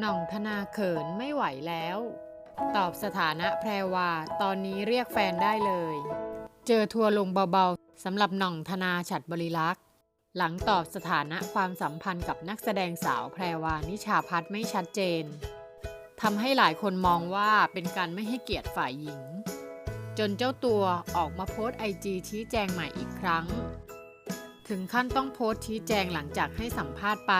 หน่องธนาเขินไม่ไหวแล้ว ตอบสถานะแพรวาตอนนี้เรียกแฟนได้เลย เจอทัวร์ลงเบาๆสำหรับหน่องธนาฉัดบริลักษ์ หลังตอบสถานะความสัมพันธ์กับนักแสดงสาวแพรวานิชาพัฒน์ไม่ชัดเจนทำให้หลายคนมองว่าเป็นการไม่ให้เกียรติฝ่ายหญิง จนเจ้าตัวออกมาโพสต์ไอจีชี้แจงใหม่อีกครั้ง ถึงขั้นต้องโพสต์ชี้แจงหลังจากให้สัมภาษณ์ไป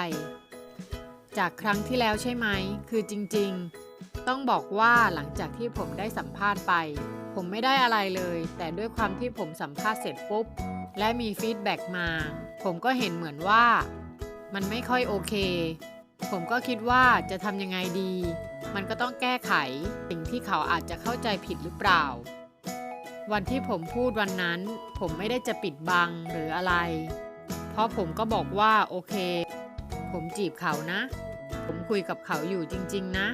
จากครั้งที่แล้วใช่ไหม คือจริงๆ ต้องบอกว่าหลังจากที่ผมได้สัมภาษณ์ไป ผมไม่ได้อะไรเลย แต่ด้วยความที่ผมสัมภาษณ์เสร็จปุ๊บ และมีฟีดแบ็กมา ผมก็เห็นเหมือนว่า มันไม่ค่อยโอเค ผมก็คิดว่าจะทำยังไงดี มันก็ต้องแก้ไข สิ่งที่เขาอาจจะเข้าใจผิดหรือเปล่า วันที่ผมพูดวันนั้น ผมไม่ได้จะปิดบังหรืออะไร เพราะผมก็บอกว่าโอเค ผมจีบเขานะ ผมคุยกับเขาอยู่จริง ๆ นะ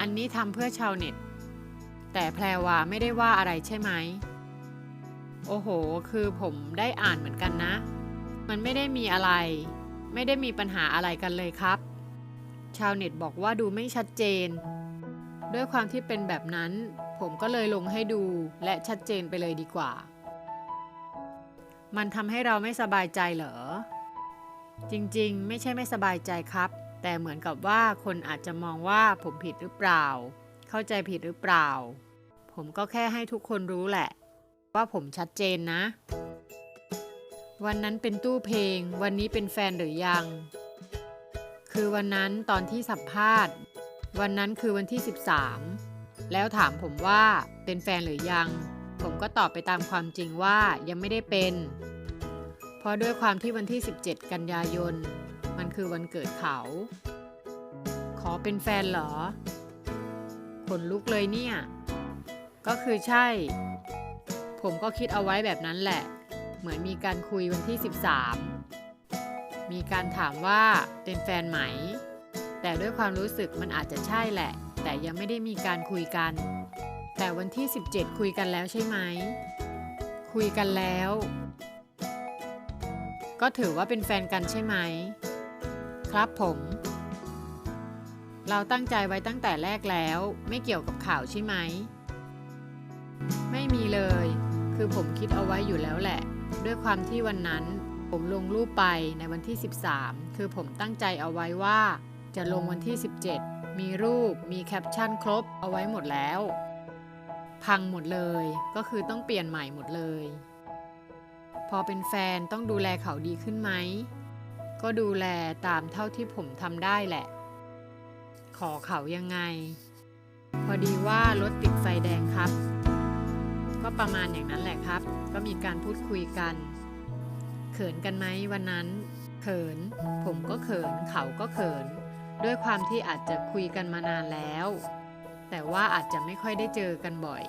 อันนี้ทำเพื่อชาวเน็ต แต่แพรวาไม่ได้ว่าอะไรใช่ไหม โอ้โห คือผมได้อ่านเหมือนกันนะ มันไม่ได้มีอะไร ไม่ได้มีปัญหาอะไรกันเลยครับ ชาวเน็ตบอกว่าดูไม่ชัดเจน ด้วยความที่เป็นแบบนั้น ผมก็เลยลงให้ดูและชัดเจนไปเลยดีกว่า มันทำให้เราไม่สบายใจเหรอ จริงๆ ไม่ใช่ไม่สบายใจครับ แต่เหมือนกับว่าคนอาจจะมองว่าผมผิดหรือเปล่า เข้าใจผิดหรือเปล่า ผมก็แค่ให้ทุกคนรู้แหละ ว่าผมชัดเจนนะ วันนั้นเป็นตู้เพลง วันนี้เป็นแฟนหรือยัง คือวันนั้นตอนที่สัมภาษณ์ วันนั้นคือวันที่ 13 แล้วถามผมว่าเป็นแฟนหรือยัง ผมก็ตอบไปตามความจริงว่ายังไม่ได้เป็น เพราะด้วยความที่วันที่ 17 กันยายน มันคือวันเกิดเขา ขอเป็นแฟนเหรอ ขนลุกเลยเนี่ย ก็คือใช่ ผมก็คิดเอาไว้แบบนั้นแหละ เหมือนมีการคุยวันที่ 13 มีการถามว่าเป็นแฟนไหม แต่ด้วยความรู้สึกมันอาจจะใช่แหละ แต่ยังไม่ได้มีการคุยกัน แต่วันที่ 17 คุยกันแล้วใช่ไหม คุยกันแล้ว ก็ถือว่าเป็นแฟนกันใช่ไหม ครับผม เราตั้งใจไว้ตั้งแต่แรกแล้ว ไม่เกี่ยวกับข่าวใช่ไหม ไม่มีเลย คือผมคิดเอาไว้อยู่แล้วแหละ ด้วยความที่วันนั้นผมลงรูปไปในวันที่ 13 คือผมตั้งใจเอาไว้ว่าจะลงวันที่ 17 มีรูปมีแคปชั่นครบเอาไว้หมดแล้ว พังหมดเลย ก็คือต้องเปลี่ยนใหม่หมดเลย พอเป็นแฟนต้องดูแลเขาดีขึ้นไหม ก็ดูแลตามเท่าที่ผมทำได้แหละ ขอเขายังไง พอดีว่ารถติดไฟแดงครับ ก็ประมาณอย่างนั้นแหละครับ ก็มีการพูดคุยกัน เขินกันไหมวันนั้น เขิน ผมก็เขิน เขาก็เขิน ด้วยความที่อาจจะคุยกันมานานแล้ว แต่ว่าอาจจะไม่ค่อยได้เจอกันบ่อย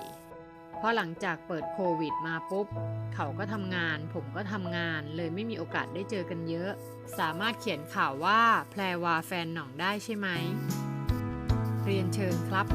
เพราะหลังจากเปิดโควิดมาปุ๊บ เขาก็ทำงาน ผมก็ทำงานเลยไม่มีโอกาสได้เจอกันเยอะ สามารถเขียนข่าวว่าแพรวาแฟนหน่องได้ใช่ไหม เรียนเชิญครับ